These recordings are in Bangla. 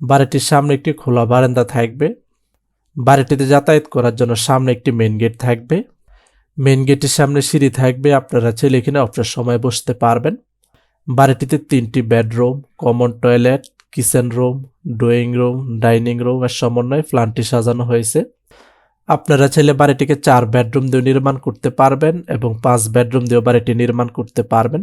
বাড়িটির সামনে একটি খোলা বারান্দা থাকবে। বাড়িটিতে যাতায়াত করার জন্য সামনে একটি মেন গেট থাকবে। মেন গেটের সামনে সিঁড়ি থাকবে, আপনারা ছেলে এখানে অবসর সময় বসতে পারবেন। বাড়িটিতে তিনটি bedroom common toilet kitchen room drawing room dining room এর সমন্বয়ে প্ল্যানটি সাজানো হয়েছে। আপনারা চাইলে বাড়িটিকে চার বেডরুম দিয়ে নির্মাণ করতে পারবেন এবং পাঁচ বেডরুম দিয়েও বাড়িটি নির্মাণ করতে পারবেন।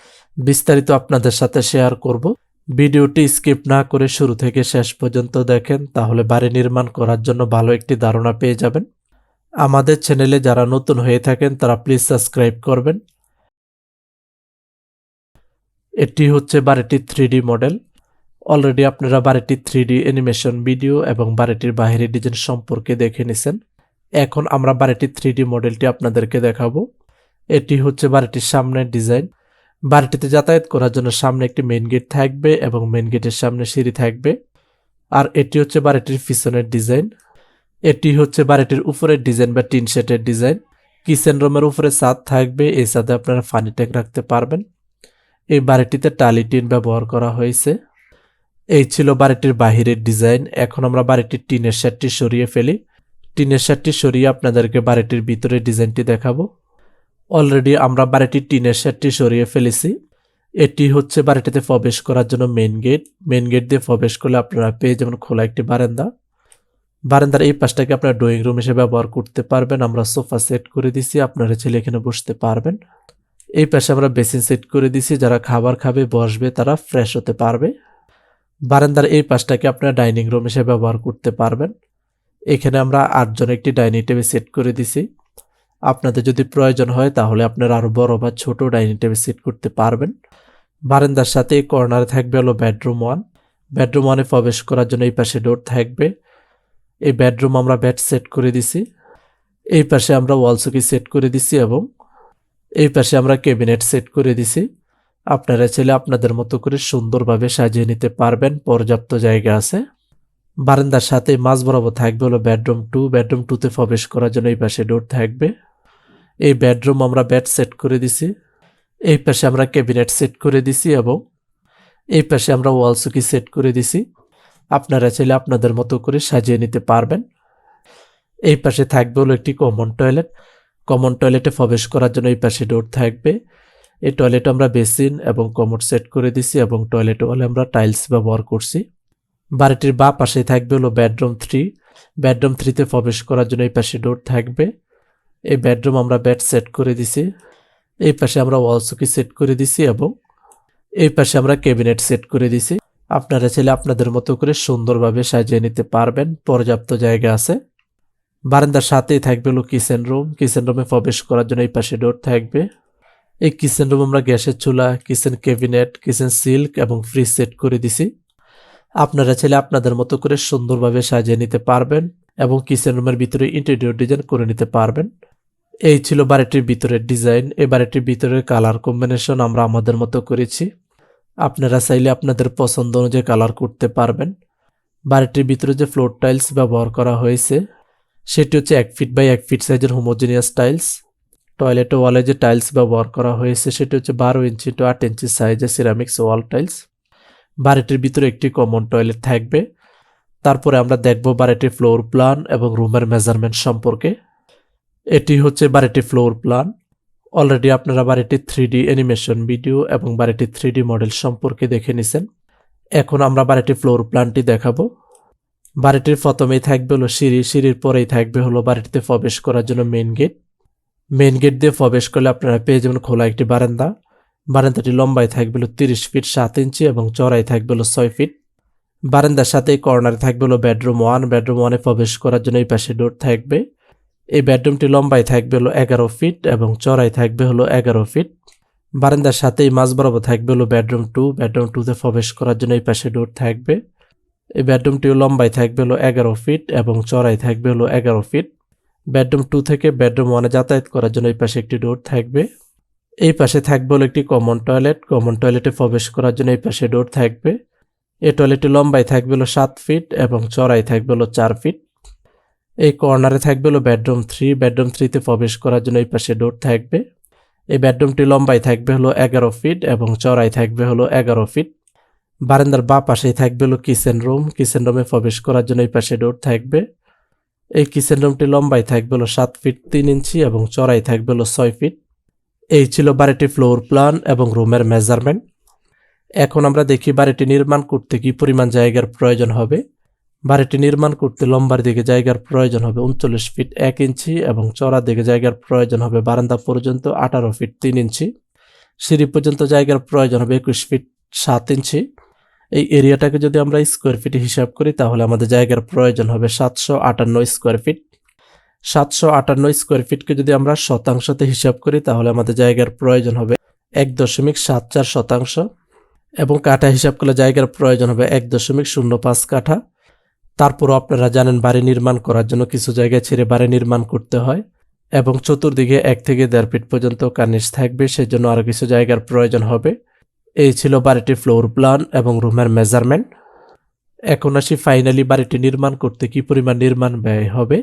বিস্তারিত আপনাদের সাথে শেয়ার করব। ভিডিওটি স্কিপ না করে শুরু থেকে শেষ পর্যন্ত দেখেন, তাহলে বাড়ি নির্মাণ করার জন্য ভালো একটি ধারণা পেয়ে যাবেন। আমাদের চ্যানেলে যারা নতুন হয়ে থাকেন, তারা প্লিজ সাবস্ক্রাইব করবেন। এটি হচ্ছে বাড়িটির থ্রি মডেল অলরেডি আপনারা বাড়িটির থ্রি অ্যানিমেশন ভিডিও এবং বাড়িটির বাহিরের ডিজাইন সম্পর্কে দেখে নিছেন। এখন আমরা বাড়িটির থ্রি মডেলটি আপনাদেরকে দেখাবো। এটি হচ্ছে বাড়িটির সামনের ডিজাইন বাড়িটিতে যাতায়াত করার জন্য সামনে একটি মেন গেট থাকবে এবং মেন গেটের সামনে সিঁড়ি থাকবে। আর এটি হচ্ছে বাড়িটির পিছনের ডিজাইন এটি হচ্ছে বাড়িটির উপরের ডিজাইন বা টিন শেটের ডিজাইন কিচেন রুমের উপরে ছাদ থাকবে, এই ছাদে আপনারা পানি ট্যাঙ্ক রাখতে পারবেন। এই বাড়িটিতে টালি টিন ব্যবহার করা হয়েছে। এই ছিল বাড়িটির বাহিরের ডিজাইন এখন আমরা বাড়িটির টিনের শেডটি সরিয়ে ফেলি। টিনের শেডটি সরিয়ে আপনাদেরকে বাড়িটির ভিতরের ডিজাইনটি দেখাবো। অলরেডি আমরা বাড়িটির টিনের শেডটি সরিয়ে ফেলেছি। এটি হচ্ছে বাড়িটিতে প্রবেশ করার জন্য মেন গেট মেন গেট দিয়ে প্রবেশ করলে আপনারা পেয়ে যেমন খোলা একটি বারান্দা। বারান্দার এই পাশটাকে আপনারা ড্রয়িং রুম হিসেবে ব্যবহার করতে পারবেন। আমরা সোফা সেট করে দিছি আপনারা ছেলে এখানে বসতে পারবেন। এই পাশে আমরা বেসিন সেট করে দিছি যারা খাবার খাবে, বসবে, তারা ফ্রেশ হতে পারবে। বারান্দার এই পাশটাকে আপনারা ডাইনিং রুম হিসেবে ব্যবহার করতে পারবেন। এখানে আমরা আটজন একটি ডাইনিং টেবিল সেট করে দিছি আপনাদের যদি প্রয়োজন হয়, তাহলে আপনারা আরও বড় বা ছোট ডাইনিং টেবিল সেট করতে পারবেন। বারান্দার সাথে কর্নারে থাকবে হলো বেডরুম ওয়ান। বেডরুম ওয়ানে প্রবেশ করার জন্য এই পাশে ডোর থাকবে। এই বেডরুম আমরা বেড সেট করে দিছি। এই পাশে আমরা ওয়াল সকি সেট করে দিছি এবং এই পাশে আমরা ক্যাবিনেট সেট করে দিছি। আপনারা চাইলে আপনাদের মতো করে সুন্দরভাবে সাজিয়ে নিতে পারবেন, পর্যাপ্ত জায়গা আছে। বারান্দার সাথে মাঝ বরাবর থাকবে হলো বেডরুম টু। বেডরুম টুতে প্রবেশ করার জন্য এই পাশে ডোর থাকবে। এই বেডরুম আমরা বেড সেট করে দিছি। এই পাশে আমরা ক্যাবিনেট সেট করে দিছি এবং এই পাশে আমরা ওয়াল সুকি সেট করে দিছি। আপনারা চাইলে আপনাদের মতো করে সাজিয়ে নিতে পারবেন। এই পাশে থাকবে হলো একটি কমন টয়লেট কমন টয়লেটে প্রবেশ করার জন্য এই পাশে ডোর থাকবে। এই টয়লেট আমরা বেসিন এবং কমোড সেট করে দিছি এবং টয়লেট ওয়ালে আমরা টাইলস ব্যবহার করছি। বাড়িটির বা পাশে থাকবে হলো বেডরুম থ্রি বেডরুম থ্রিতে প্রবেশ করার জন্য এই পাশে ডোর থাকবে। এই বেডরুম আমরা বেড সেট করে দিছি। এই পাশে আমরা ওয়াল সুকি সেট করে দিছি এবং এই পাশে আমরা ক্যাবিনেট সেট করে দিছি। আপনারা চাইলে আপনাদের মতো করে সুন্দরভাবে সাজিয়ে নিতে পারবেন। পর্যাপ্ত জায়গা আছে। বারান্দার সাথেই থাকবে হলো কিচেন রুম কিচেন রুমে প্রবেশ করার জন্য এই পাশে ডোর থাকবে। এই কিচেন রুম আমরা গ্যাসের চুলা কিচেন ক্যাবিনেট কিচেন সিল্ক এবং ফ্রিজ সেট করে দিছি। আপনারা চাইলে আপনাদের মতো করে সুন্দরভাবে সাজিয়ে নিতে পারবেন এবং কিচেন রুমের ভিতরে ইন্টেরিয়র ডিজাইন করে নিতে পারবেন। এই ছিল বাড়িটির ভিতরের ডিজাইন। এই বাড়িটির ভিতরের কালার কম্বিনেশন আমরা আমাদের মতো করেছি। আপনারা চাইলে আপনাদের পছন্দ অনুযায়ী কালার করতে পারবেন। বাড়িটির ভিতরে যে ফ্লোর টাইলস ব্যবহার করা হয়েছে, সেটি হচ্ছে এক ফিট বাই এক ফিট সাইজের হোমোজিনিয়াস টাইলস। টয়লেট ওয়ালে যে টাইলস ব্যবহার করা হয়েছে, সেটি হচ্ছে বারো ইঞ্চি টু আট ইঞ্চি সাইজের সিরামিক্স ওয়াল টাইলস। বাড়িটির ভিতরে একটি কমন টয়লেট থাকবে। তারপরে আমরা দেখব বাড়িটির ফ্লোর প্ল্যান এবং রুমের মেজারমেন্ট সম্পর্কে। এটি হচ্ছে বাড়িটির ফ্লোর প্ল্যান অলরেডি আপনারা বাড়িটির থ্রি অ্যানিমেশন ভিডিও এবং বাড়িটির থ্রি মডেল সম্পর্কে দেখে নিছেন। এখন আমরা বাড়িটির ফ্লোর প্ল্যানটি দেখাবো। বাড়িটির প্রথমেই থাকবে হলো সিঁড়ি, সিঁড়ির পরেই থাকবে হলো বাড়িটিতে প্রবেশ করার জন্য মেন গেট মেন গেট দিয়ে প্রবেশ করলে আপনারা পেয়ে যাবেন খোলা একটি বারান্দা। বারান্দাটি লম্বায় থাকবে হলো তিরিশ ফিট সাত ইঞ্চি এবং চড়াই থাকবে হলো ছয় ফিট বারান্দার সাথে কর্নারে থাকবে হলো বেডরুম ওয়ান বেডরুম ওয়ানে প্রবেশ করার জন্য এই পাশে ডোর থাকবে। এই বেডরুমটি লম্বায় থাকবে হলো এগারো ফিট এবং চড়াই থাকবে হলো এগারো ফিট। বারান্দার সাথেই মাঝ বরাবর থাকবে হলো বেডরুম টু। বেডরুম টুতে প্রবেশ করার জন্য এই পাশে ডোর থাকবে। এই বেডরুমটিও লম্বায় থাকবে হলো এগারো ফিট এবং চড়াই থাকবে হলো এগারো ফিট। বেডরুম টু থেকে বেডরুম ওয়ানে যাতায়াত করার জন্য এই পাশে একটি ডোর থাকবে। এই পাশে থাকবে হলো একটি কমন টয়লেট। কমন টয়লেটে প্রবেশ করার জন্য এই পাশে ডোর থাকবে। এই টয়লেটটি লম্বায় থাকবে হলো সাত ফিট এবং চড়াই থাকবে হলো চার ফিট। এই কর্নারে থাকবে হলো বেডরুম থ্রি বেডরুম থ্রিতে প্রবেশ করার জন্য এই পাশে ডোর থাকবে। এই বেডরুমটি লম্বায় থাকবে হলো এগারো ফিট এবং চড়াই থাকবে হলো এগারো ফিট বারান্দার বা পাশেই থাকবে হলো কিচেন রুম কিচেন রুমে প্রবেশ করার জন্য এই পাশে ডোর থাকবে। এই কিচেন রুমটি লম্বায় থাকবে হলো সাত ফিট তিন ইঞ্চি এবং চড়াই থাকবে হলো ছয় ফিট এই ছিল বাড়িটির ফ্লোর প্ল্যান এবং রুমের মেজারমেন্ট এখন আমরা দেখি বাড়িটি নির্মাণ করতে কি পরিমাণ জায়গার প্রয়োজন হবে। বাড়িটি নির্মাণ করতে লম্বার দিকে জায়গার প্রয়োজন হবে উনচল্লিশ ফিট এক ইঞ্চি এবং চড়ার দিকে জায়গার প্রয়োজন হবে বারান্দা পর্যন্ত আঠারো ফিট তিন ইঞ্চি। সিঁড়ি পর্যন্ত জায়গার প্রয়োজন হবে একুশ ফিট সাত ইঞ্চি। এই এরিয়াটাকে যদি আমরা স্কোয়ার ফিট হিসাব করি, তাহলে আমাদের জায়গার প্রয়োজন হবে সাতশো আটান্ন স্কোয়ার ফিট। সাতশো আটান্ন স্কোয়ার ফিটকে যদি আমরা শতাংশতে হিসাব করি, তাহলে আমাদের জায়গার প্রয়োজন হবে এক দশমিক সাত চার শতাংশ এবং কাঠা হিসাব করলে জায়গার প্রয়োজন হবে এক দশমিক শূন্য পাঁচ কাঠা। তারপরও আপনারা জানেন বাড়ি নির্মাণ করার জন্য কিছু জায়গায় ছেড়ে বাড়ি নির্মাণ করতে হয় এবং চতুর্দিকে এক থেকে দেড় ফিট পর্যন্ত কার্নিশ থাকবে, সেজন্য আরও কিছু জায়গার প্রয়োজন হবে। এই ছিল বাড়িটির ফ্লোর প্ল্যান এবং রুমের মেজারমেন্ট এখন আসি ফাইনালি বাড়িটি নির্মাণ করতে কি পরিমাণ নির্মাণ ব্যয় হবে।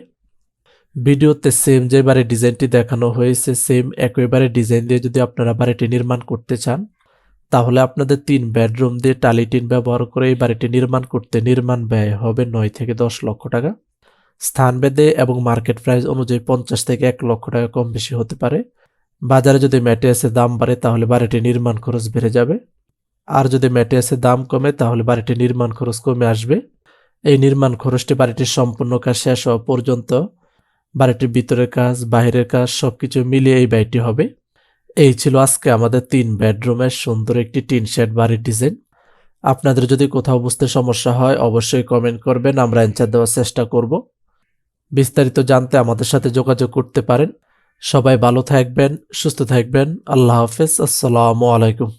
ভিডিওতে সেম যে বাড়ির ডিজাইনটি দেখানো হয়েছে সেম একইবারে ডিজাইন দিয়ে যদি আপনারা বাড়িটি নির্মাণ করতে চান তাহলে আপনাদের তিন বেডরুম দিয়ে টালি টিন ব্যবহার করে এই বাড়িটি নির্মাণ করতে নির্মাণ ব্যয় হবে নয় থেকে দশ লক্ষ টাকা। স্থান ভেদে এবং মার্কেট প্রাইস অনুযায়ী পঞ্চাশ থেকে এক লক্ষ টাকা কম বেশি হতে পারে। বাজারে যদি ম্যাটেরিয়ালসের দাম বাড়ে, তাহলে বাড়িটি নির্মাণ খরচ বেড়ে যাবে। আর যদি ম্যাটেরিয়ালসের দাম কমে, তাহলে বাড়িটি নির্মাণ খরচ কমে আসবে। এই নির্মাণ খরচটি বাড়িটির সম্পূর্ণ কাজ শেষ হওয়া পর্যন্ত বাড়িটির ভিতরের কাজ, বাইরের কাজ সব কিছু মিলিয়ে এই ব্যয়টি হবে। এই ছিল আজকে আমাদের তিন বেডরুমের সুন্দর একটি টিন শেড বাড়ির ডিজাইন। আপনাদের যদি কোথাও বুঝতে সমস্যা হয়, অবশ্যই কমেন্ট করবেন, আমরা অ্যান্সার দেওয়ার চেষ্টা করব। বিস্তারিত জানতে আমাদের সাথে যোগাযোগ করতে পারেন। সবাই ভালো থাকবেন, সুস্থ থাকবেন। আল্লাহ হাফেজ, আসসালামু আলাইকুম।